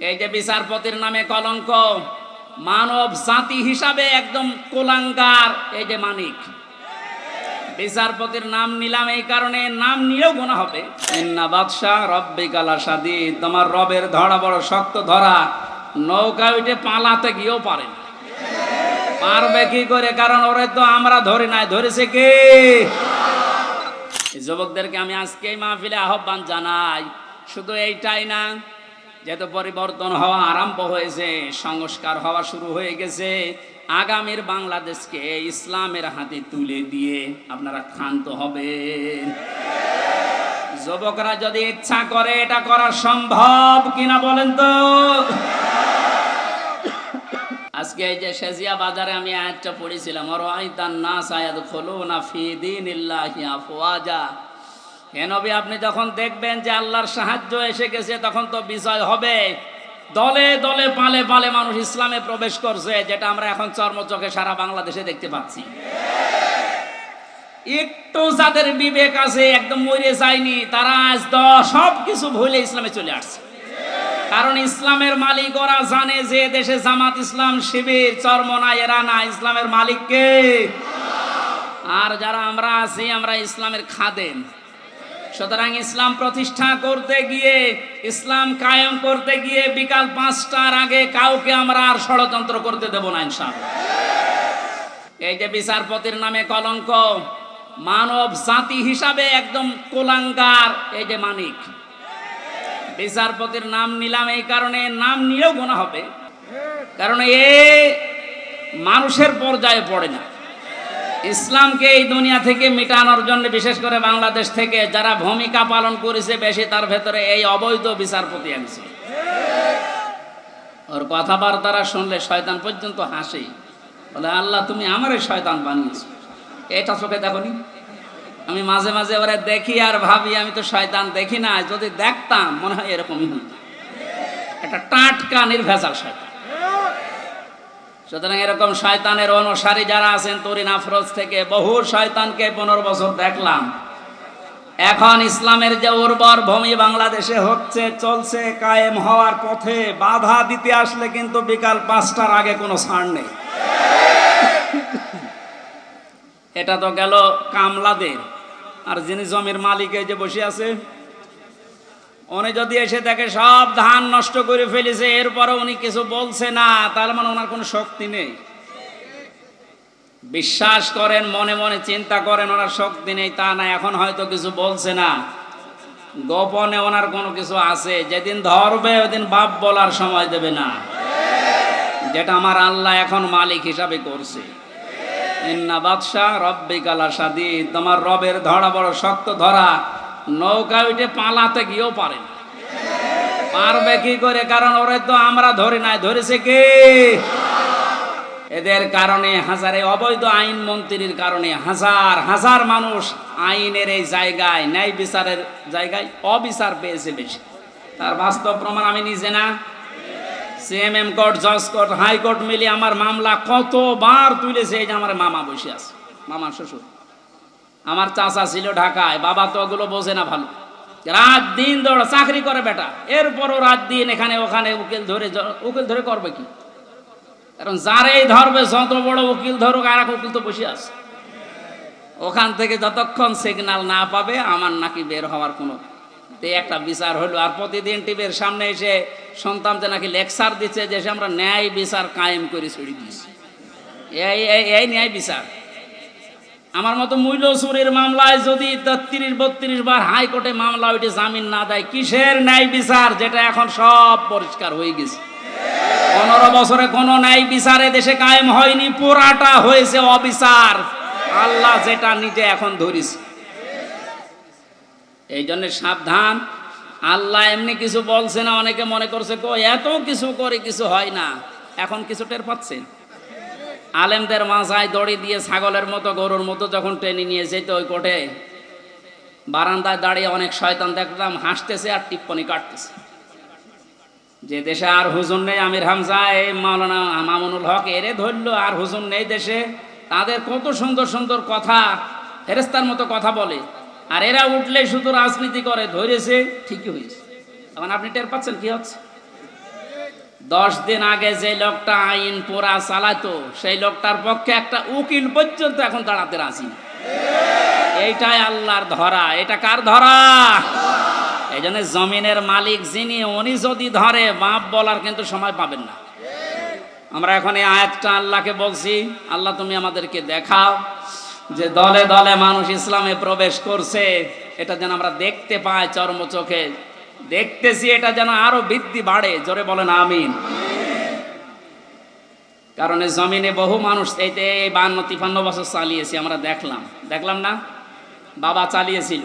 এই যে বিচারপতির নামে কলঙ্ক, মানব জাতি হিসাবে একদম কোলাঙ্গার, এই যে মানিক। বিচারপতির নাম নিলাম এই কারণে, নাম নিয়েও গোনা হবে। বাদশাহ রব্বি কালা সাদি তোমার রবের ধরা বড় শক্ত ধরা, নৌকা উঠে পালাতে গিয়েও পারে না। পারবে কি করে? কারণ ওরে তো আমরা ধরি নাই, ধরেছে কে? যুবকদেরকে আমি আজকে মাহফিলে আহ্বান জানাই, শুধু এইটাই না যেহেতু পরিবর্তন হওয়া আরম্ভ হয়েছে, সংস্কার হওয়া শুরু হয়ে গেছে, আগামীর বাংলাদেশকে ইসলামের হাতে তুলে দিয়ে আপনারা ক্ষান্ত হবেন। যুবকরা যদি ইচ্ছা করে এটা করা সম্ভব কিনা বলেন তো? আজকে এই যে শেজিয়া বাজারে আমি আয়াতটা পড়েছিলাম আর আইতান না সায়াদ খোলো না ফি দিন হে নবী, আপনি যখন দেখবেন যে আল্লাহর সাহায্য এসে গেছে, তখন তো বিজয় হবে। দলে দলে, পালে পালে মানুষ ইসলামে প্রবেশ করছে, যেটা আমরা এখন চর্মচোখে সারা বাংলাদেশে দেখতে পাচ্ছি। একটু যাদের বিবেক আছে, একদম মরে যায়নি, তারা আজ সব কিছু ভুলে ইসলামে চলে আসছে। কারণ ইসলামের মালিক ওরা জানে যে দেশে জামাত ইসলাম শিবির, চর্ম চরমনা এরা না। ইসলামের মালিককে আর যারা আমরা আছি, আমরা ইসলামের খাদেম। সুতরাং ইসলাম প্রতিষ্ঠা করতে গিয়ে, ইসলাম কায়েম করতে গিয়ে বিকাল পাঁচটার আগে কাউকে আমরা আর ষড়যন্ত্র করতে দেব না ইনশাআল্লাহ। এই যে বিচারপতির নামে কলঙ্ক, মানব জাতি হিসাবে একদম কোলাঙ্গার, এই যে মানিক। বিচারপতির নাম নিলাম এই কারণে, নাম নিয়েও গোনা হবে। কারণ এ মানুষের পর্যায়ে পড়ে না। ইসলামকে এই দুনিয়া থেকে মিটানোর জন্য, বিশেষ করে বাংলাদেশ থেকে, যারা ভূমিকা পালন করেছে বেশি, তার ভেতরে এই অবৈধ বিচারপতি একজন ওর কথাবার্তারা শুনলে শয়তান পর্যন্ত হাসে। বলে, আল্লাহ, তুমি আমারে শয়তান বানিয়েছো। এটা চোখে দেখনি আমি মাঝে মাঝে ওরা দেখি আর ভাবি, আমি তো শয়তান দেখি না যদি দেখতাম, মনে হয় এরকমই হতো একটা টাটকা, নির্ভেজাল শয়তান। সুতরাং এরকম শয়তানের অনুসারী যারা আছেন, তরিন আফরোজ থেকে বহু শয়তানকে পনেরো বছর দেখলাম। এখন ইসলামের যে উর্বর ভূমি বাংলাদেশে হচ্ছে, চলছে, কায়েম হওয়ার পথে বাধা দিতে আসলে কিন্তু বিকাল পাঁচটার আগে কোনো ছাড় নেই। এটা তো গেল কামলাদের। আর যিনি জমির মালিক যে বসে আছে উনি যদি এসে দেখে সব ধান নষ্ট করে ফেলেছে এরপরে উনি কিছু বলছে না, তার মানে ওনার কোনো শক্তি নেই। বিশ্বাস করেন, মনে মনে চিন্তা করেন, ওনার শক্তি নেই, তা না, এখন হয়তো কিছু বলছে না। গোপনে ওনার কোনো কিছু আছে, যেদিন ধরবে, ওদিন বাপ বলার সময় দেবে না। যেটা আমার আল্লাহ এখন মালিক হিসাবে করছে। ইন্না বাদশাহ রব্বি কালা সাদি তোমার রবের ধরা বড় শক্ত ধরা। নৌকা উঠে পালাতে গিয়েও পারে না। পারবে কি করে? কারণ ওরে তো আমরা ধরি নাই। ধরেছে কে? এদের কারণে হাজারে অবৈধ আইন মন্ত্রীর কারণে হাজার হাজার মানুষ আইনের এই জায়গায়, ন্যায় বিচারের জায়গায় অবিচার পেয়েছে বেশি। তার বাস্তব প্রমাণ আমি নিজে না। সিএমএম কোর্ট, জজ কোর্ট, হাইকোর্ট মিলিয়ে আমার মামলা কতবার তুলেছে, এই যে আমার মামা বসে আছে মামা শ্বশুর। আমার চাচা ছিল ঢাকায়, বাবা তো ওগুলো বোঝে না ভালো। রাত দিন দৌড় চাকরি করে বেটা। এরপরও রাত দিন এখানে ওখানে উকিল ধরে উকিল ধরে করবে কি? কারণ যারাই ধরবে, যত বড় উকিল ধরুক, আর এক উকিল তো বসে আছে। ওখান থেকে যতক্ষণ সিগন্যাল না পাবে, আমার নাকি বের হওয়ার কোনো তে একটা বিচার হলো। আর প্রতিদিন টিভির সামনে এসে সন্তান যে নাকি লেকচার দিচ্ছে, যে আমরা ন্যায় বিচার কায়েম করে ছড়ি দিয়েছি। এই- এই ন্যায় বিচার। আমার মতো মূল্য চুরির মামলায় যদি তিরিশ বত্রিশ বার হাইকোর্টে মামলা ওইটি জামিন না দেয়, কিসের ন্যায় বিচার? যেটা এখন সব পরিষ্কার হয়ে গেছে। পনেরো বছরে কোনো ন্যায় বিচারে দেশে কায়েম হয়নি, পুরাটা হয়েছে অবিচার। আল্লাহ যেটা নিজে এখন ধরিস এই জন্য সাবধান। আল্লাহ এমনি কিছু বলছে না, অনেকে মনে করছে এত কিছু করে কিছু হয় না। এখন কিছু টের পাচ্ছেন? আলেমদের মাথায় দড়ি দিয়ে ছাগলের মতো, গরুর মতো যখন টেনে নিয়ে যেত ওই কোর্টে বারান্দায় দাঁড়িয়ে অনেক শয়তান দেখলাম, হাসতেছে আর টিপ্পনি কাটতেছে। যে দেশে আর হুজুর নেই আমির হামজা এই মাওলানা মামুনুল হক, এরে ধরলো আর হুজুর নেই দেশে। তাদের কত সুন্দর সুন্দর কথা ফেরেস্তার মতো কথা বলে। আর এরা উঠলে শুধু রাজনীতি করে, ধরেছে, ঠিকই হয়েছে। এখন আপনি টের পাচ্ছেন কি হচ্ছে? দশ দিন আগে যে লোকটা আইন পোড়া চালাতো, সেই লোকটার পক্ষে একটা উকিল পর্যন্ত এখন দাঁড়াতে রাজি। এইটাই আল্লাহর ধরা। এটা কার ধরা? এই জন্য জমিনের মালিক যিনি, উনি যদি ধরে বাপ বলার কিন্তু সময় পাবেন না। আমরা এখন এই আয়াতটা আল্লাহকে বলছি, আল্লাহ তুমি আমাদেরকে দেখাও যে দলে দলে মানুষ ইসলামে প্রবেশ করছে, এটা যেন আমরা দেখতে পাই চর্ম চোখে। দেখতেছি এটা যেন আরও বৃদ্ধি বাড়ে। জোরে বলেন আমিন। কারণ জমিনে বহু মানুষ এইতে এই বান্ন, তিপান্ন বছর চালিয়েছি, আমরা দেখলাম। দেখলাম না? বাবা চালিয়েছিল,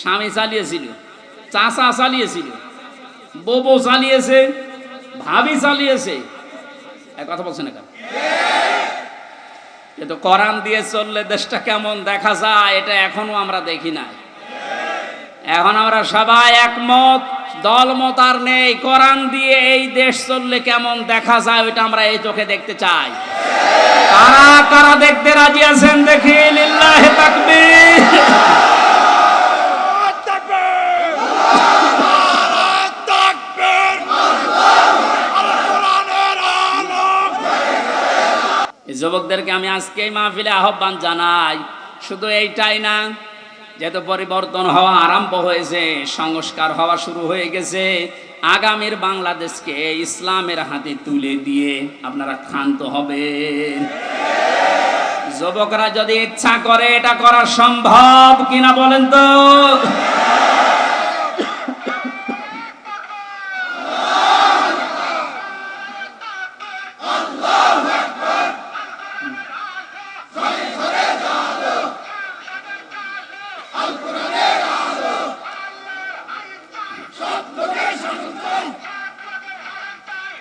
স্বামী চালিয়েছিল, চাচা চালিয়েছিল, বউ চালিয়েছে, ভাবি চালিয়েছে। কথা বলছে না কেন? কিন্তু কোরআন দিয়ে চললে দেশটা কেমন দেখা যায়, এটা এখনও আমরা দেখি নাই। এখন আমরা সবাই একমত, দলমত আর নেই। কোরআন দিয়ে এই দেশ চললে কেমন দেখা যায়, ওইটা আমরা এই চোখে দেখতে চাই। কারা কারা দেখতে রাজি আছেন দেখি, লিল্লাহে যুবকদেরকে আমি আজকে এই মাহফিলে আহ্বান জানাই, শুধু এইটাই না যেহেতু পরিবর্তন হওয়া আরম্ভ হয়েছে, সংস্কার হওয়া শুরু হয়ে গেছে, আগামীর বাংলাদেশকে ইসলামের হাতে তুলে দিয়ে আপনারা ক্ষান্ত হবেন। যুবকরা যদি ইচ্ছা করে এটা করা সম্ভব কিনা বলেন তো?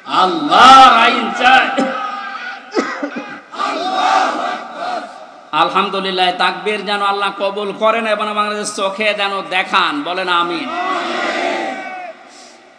আল্লাহর আইন চাই। আলহামদুলিল্লাহ, তাকবীর যেন আল্লাহ কবুল করেন এবং বাংলাদেশ চোখে যেন দেখান। বলেন আমিন।